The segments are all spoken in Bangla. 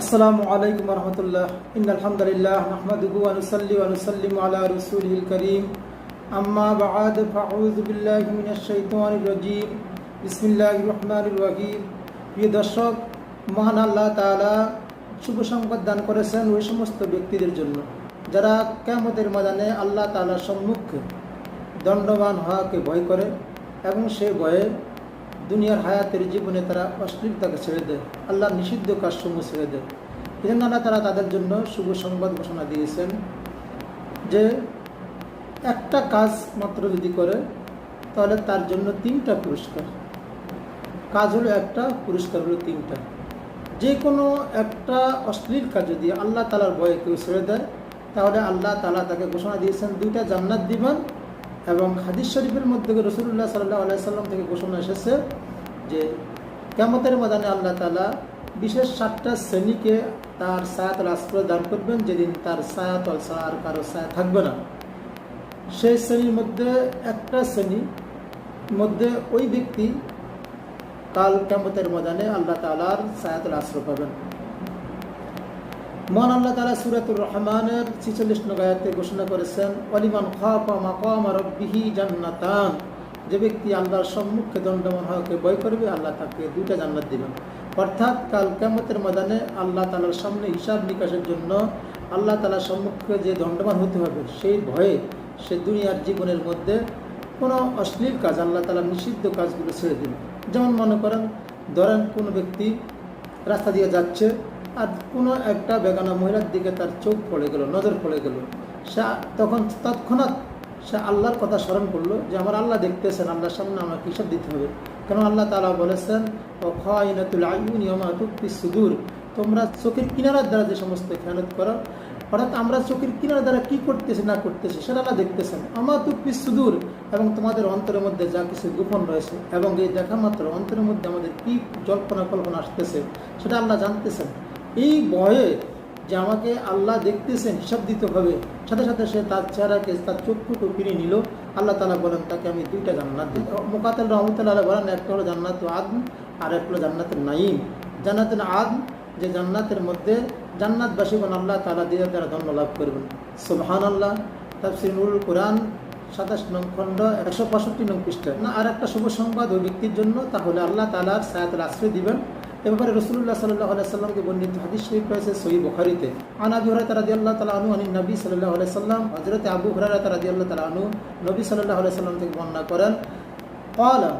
আসসালামু আলাইকুম রহমতুল্লাহ। ইন আলহামদুলিল্লাহ নাহমাদুহু ওয়া নুসাল্লি ওয়া নুসাল্লিমু আলা রাসূলিল কারীম। আম্মা বা'দ ফাউযু বিল্লাহি মিনাশ শাইতানির রাজীম। বিসমিল্লাহির দর্শক, মহান আল্লাহ তাআলা শুভ সংবাদ দান করেছেন ওই সমস্ত ব্যক্তিদের জন্য, যারা কিয়ামতের ময়দানে আল্লাহ তাআলার সম্মুখে দণ্ডবান হওয়াকে ভয় করে এবং সে ভয়ে দুনিয়ার হায়াতের জীবনে তারা অশ্লীলতাকে ছেড়ে দেয়, আল্লাহ নিষিদ্ধ কাজসমূহ ছেড়ে দেয়। আল্লাহ তারা তাদের জন্য শুভ সংবাদ ঘোষণা দিয়েছেন যে একটা কাজ মাত্র যদি করে, তাহলে তার জন্য তিনটা পুরস্কার। কাজ হলো একটা, পুরস্কার হলো তিনটা। যে কোনো একটা অশ্লীল কাজ যদি আল্লাহ তালার ভয়ে কেউ ছেড়ে দেয়, তাহলে আল্লাহ তালা তাকে ঘোষণা দিয়েছেন, দুইটা জান্নাত দিবেন এবং হাদিস শরীফের মধ্যে রসুল্লাহ সাল্লাহ আলাইসাল্লাম থেকে ঘোষণা এসেছে যে কেমতের ময়দানে আল্লাহ তালা বিশেষ সাতটা শ্রেণীকে তার সায়াতল আশ্রয় দান করবেন, যেদিন তার সায়াতল আর কারও সায়া থাকবে না। সেই শ্রেণির মধ্যে একটা শ্রেণি মধ্যে ওই ব্যক্তি কাল কেমতের ময়দানে আল্লাহ তালার সায়াতুল আশ্রয় পাবেন। মহান আল্লাহ তালা সুরাতুর রহমানের ছিচল্লিশ নগায়াতে ঘোষণা করেছেন অলিমান খাপা মাকাম রব্বিহি জান্নাতান। যে ব্যক্তি আল্লাহর সম্মুখে দণ্ডমান হওয়াকে বয় করবে, আল্লাহ তাকে দুইটা জান্নাত দিবেন। অর্থাৎ কাল কেমতের ময়দানে আল্লাহ তালার সামনে হিসাব নিকাশের জন্য আল্লাহ তালার সম্মুখে যে দণ্ডমান হতে হবে, সেই ভয়ে সে দুনিয়ার জীবনের মধ্যে কোনো অশ্লীল কাজ আল্লাহ তালা নিষিদ্ধ কাজগুলো ছেড়ে দিন যেমন মনে করেন, ধরেন কোনো ব্যক্তি রাস্তা দিয়ে যাচ্ছে আর কোনো একটা বেগানা মহিলার দিকে তার চোখ পড়ে গেল, নজর পড়ে গেল। সে তখন তৎক্ষণাৎ সে আল্লাহর কথা স্মরণ করল যে, আমার আল্লাহ দেখতেছেন, আল্লাহর সামনে আমাকে হিসাব দিতে হবে। কেন আল্লাহ তালা বলেছেন ও খাইনাতুল আইউনিয়মাতুপি সুদূর। তোমরা চোখের কিনারার দ্বারা যে সমস্ত খেয়ানত করো, অর্থাৎ আমরা চোখের কিনার দ্বারা কি করতেছি, না করতেছি, সেটা আল্লাহ দেখতেছেন। আমার তুপি সুদূর? এবং তোমাদের অন্তরের মধ্যে যা কিছু গোপন রয়েছে, এবং এই দেখা মাত্র অন্তরের মধ্যে আমাদের কি জল্পনা কল্পনা আসতেছে, সেটা আল্লাহ জানতেছেন। এই ভয়ে যে আমাকে আল্লাহ দেখতেছেন হিসাব দিতে হবে সাথে সাথে সে তার চেহারাকে, তার চক্ষুকে ফিরে নিল। আল্লাহ তালা বলেন, তাকে আমি দুইটা জান্নাত দিই মোকাতাল রহমতুল্লাহ বলেন, একটা হলো জান্নাত আদম আর একটা হলো জান্নাতের নাইম জান্নাতের আদম যে জান্নাতের মধ্যে জান্নাতবাসীগণ আল্লাহ তালা দিয়ে তারা ধন্য লাভ করবেন। সুবহান আল্লাহ তাফসির নুরুল কোরআন, সাতাশ নং খণ্ড, একশো পঁয়ষট্টি নং পৃষ্ঠা। না আর একটা শুভ সংবাদ ওই ব্যক্তির জন্য, তাহলে আল্লাহ তালার সায়াতের আশ্রয় দিবেন। এ ব্যাপারে রসুল্লাহ সাল্লাহ আলাইসাল্লামকে বর্ণিত হাদিস শরীফ রয়েছে সহি বখারিতে। আন আবি হরাত রাদি আল্লাহ তালা আনু আনী নবী সাল্লাহ আলাইসাল্লাম হজরত আবু হরাত রাদি আল্লাহ তালা আনু নবী সাল্লাহ আলাইসাল্লাম থেকে বর্ণনা করেন। কলা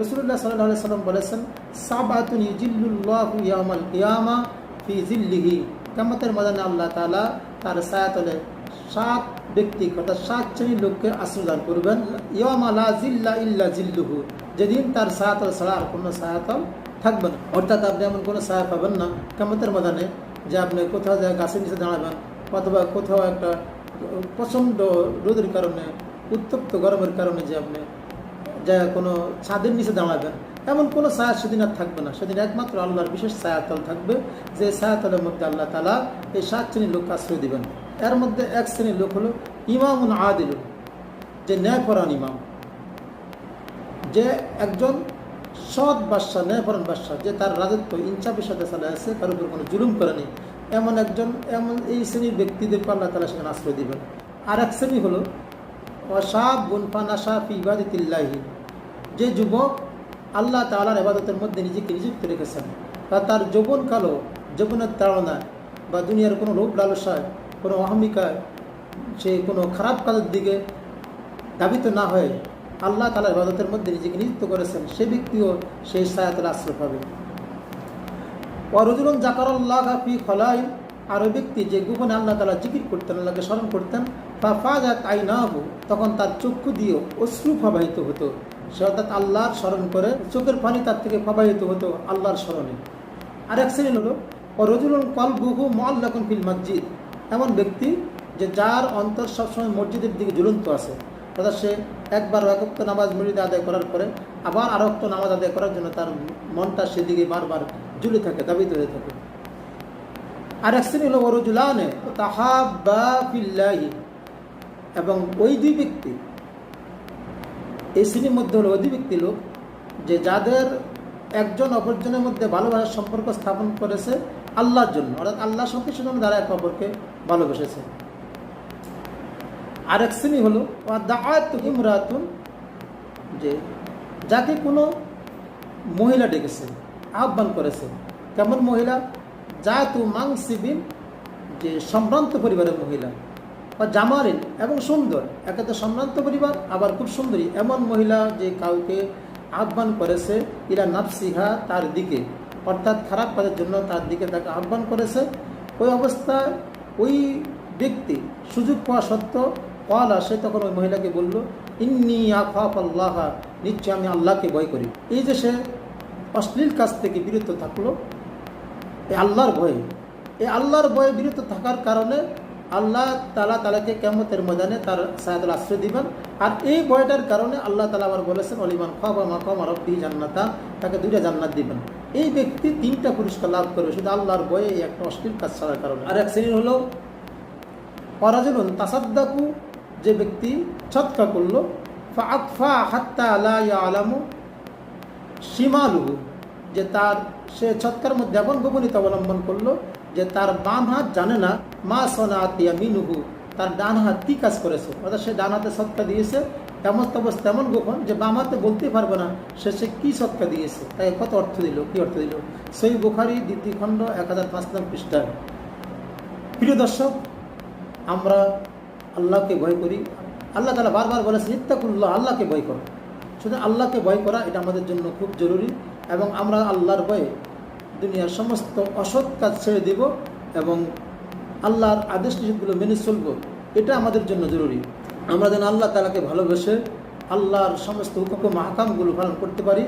রসুল্লাহ সাল্লাহ আলাইসাল্লাম বলেছেন, সাবাতুন ইজিল্লুল্লাহ ইয়ামাল ইয়ামা ফি জিল্লিহি কামতের মদানে আল্লাহ তালা তার সায়াতলে সাত ব্যক্তি অর্থাৎ সাত শ্রেণির লোককে আশ্রয় দান করবেন। ইয়ামা লা জিল্লা ইল্লা জিল্লুহু যেদিন তার সায়াতল ছাড়া আর কোনো সায়াতল থাকবে না অর্থাৎ আপনি এমন কোনো সায়া পাবেন না, কামতের মদানে যে আপনি কোথাও যায় গাছের নিচে দাঁড়াবেন অথবা কোথাও একটা প্রচণ্ড রোদের কারণে, উত্তপ্ত গরমের কারণে যে আপনি যা কোনো ছাদের নিচে দাঁড়াবেন, এমন কোনো ছায়া সেদিন আর থাকবে না। সেদিন একমাত্র আল্লাহর বিশেষ ছায়াতল থাকবে, যে ছায়াতলের মধ্যে আল্লাহ তালা এই সাত শ্রেণির লোককে আশ্রয় দেবেন। এর মধ্যে এক শ্রেণির লোক হলো ইমামুন আদিল যে ন্যায়পরাণ ইমাম। যে একজন সৎ বাদশাহ ন্যায়পরণ বাদশাহ যে তার রাজত্ব ইনসাফের সাথে চালে আছে, তার উপর কোনো জুলুম করেনি এমন একজন, এমন এই শ্রেণির ব্যক্তিদেরকে আল্লাহ তালা সেখানে আশ্রয় দিবেন। আর এক শ্রেণি হলো, অসাব গুনফানাশা ফি ইবাদতিল্লাহি। যে যুবক আল্লাহ তালার এবাদতের মধ্যে নিজেকে নিযুক্ত রেখেছেন, বা তার যৌবনকালও যৌবনের তাড়নায়, বা দুনিয়ার কোনো রূপ লালসায়, কোনো অহমিকায় সে কোনো খারাপ কাজের দিকে দাবিত না হয়ে আল্লাহ তালার ইবাদতের মধ্যে নিজেকে নিযুক্ত করেছেন, সে ব্যক্তিও সেই সায়াতের আশ্রয় পাবে। অরজুলন জাকারল্লাহ ফি খলাই আর ওই ব্যক্তি যে গোপনে আল্লাহ তালা জিকির করতেন, আল্লাহকে স্মরণ করতেন বা ফাজাত আই না তখন তার চক্ষু দিয়েও অশ্রু প্রবাহিত হতো। সে অর্থাৎ আল্লাহর স্মরণ করে চোখের পানি তার থেকে প্রবাহিত হতো আল্লাহর স্মরণে। আর এক শ্রেণি হলো রজুলন কল বহু মল্লাকুন ফিল মসজিদ। এমন ব্যক্তি যে যার অন্তর সবসময় মসজিদের দিকে ঝুলন্ত আছে। অর্থাৎ সে একবার একক্ত নামাজ মসজিদে আদায় করার পরে আবার আরক্ত নামাজ আদায় করার জন্য তার মনটা সেদিকে বারবার ঝুলে থাকে দাবিত হয়ে থাকে। আর এক শ্রেণি হলো ওরজুলানে ফিল্লাহি। এবং ওই দুই ব্যক্তি, এই শ্রেণির মধ্যে হলো ওই ব্যক্তি লোক, যে যাদের একজন অপরজনের মধ্যে ভালোবাসার সম্পর্ক স্থাপন করেছে আল্লাহর জন্য, অর্থাৎ আল্লাহ সঙ্গে শুধু তারা এক অপরকে ভালোবেসেছে। আরেক শ্রেণি হলো ইমরাতুন, যে যাকে কোনো মহিলা ডেকেছে, আহ্বান করেছে। কেমন মহিলা? যা তু মাংসিবিন, যে সম্ভ্রান্ত পরিবারের মহিলা, বা জামারিন এবং সুন্দর। একে তো সম্ভ্রান্ত পরিবার, আবার খুব সুন্দরী। এমন মহিলা যে কাউকে আহ্বান করেছে ইরা নাফসিহা, তার দিকে। অর্থাৎ খারাপ কাজের জন্য তার দিকে তাকে আহ্বান করেছে। ওই অবস্থায় ওই ব্যক্তি সুযোগ পাওয়া সত্ত্বেও কলা সে তখন ওই মহিলাকে বলল ইন্নি আফাফ আল্লাহ নিশ্চয় আমি আল্লাহকে ভয় করি। এই যে সে অশ্লীল কাজ থেকে বিরত থাকল এই আল্লাহর ভয়ে। এই আল্লাহর ভয়ে বিরত থাকার কারণে আল্লাহ তালা তালাকে কেমতের ময়দানে তার সায়াদুল আশ্রয় দিবেন। আর এই ভয়টার কারণে আল্লাহ তালা আবার বলেছেন অলিমান খাবা মাকাম রব্বি জান্নাতা তাকে দুইটা জান্নাত দিবেন। এই ব্যক্তি তিনটা পুরস্কার লাভ করবে শুধু আল্লাহর ভয়ে এই একটা অশ্লীল কাজ ছাড়ার কারণে। আর এক শ্রেণির হলো পরাজনুন তাসাদ্দাকু যে ব্যক্তি ছৎকা করল ফা হাত্তা আলা আলামু সীমালুহু যে তার, সে ছৎকার মধ্যে এমন গোপনীয়তা অবলম্বন করল যে তার বাম হাত জানে না, মা সনাতিয়া মিনুহু তার ডান হাত কি কাজ করেছে? অর্থাৎ সে ডান হাতে সৎকা দিয়েছে তেমন অবস্থা তেমন গোপন যে বাম হাতে বলতেই পারবে না, সে সে কী সৎকা দিয়েছে? তাই কত অর্থ দিল, কী অর্থ দিল? সেই বুখারি, দ্বিতীয় খণ্ড, এক হাজার পাঁচ নম্বর পৃষ্ঠায়। প্রিয় দর্শক, আমরা আল্লাহকে ভয় করি। আল্লাহ তালা বারবার বলেছে ইত্তাকুল্লাহ, আল্লাহকে ভয় করো। শুধু আল্লাহকে ভয় করা, এটা আমাদের জন্য খুব জরুরি এবং আমরা আল্লাহর ভয়ে দুনিয়ার সমস্ত অসৎ কাজ ছেড়ে দিব এবং আল্লাহর আদেশ নিষেধগুলো মেনে চলব, এটা আমাদের জন্য জরুরি। আমরা যেন আল্লাহ তালাকে ভালোবেসে আল্লাহর সমস্ত হুকুম মাহকামগুলো পালন করতে পারি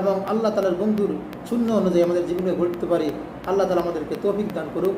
এবং আল্লাহ তালার বন্ধুর শূন্য অনুযায়ী আমাদের জীবনে ঘটতে পারি। আল্লাহ তালা আমাদেরকে তৌফিক দান করুক।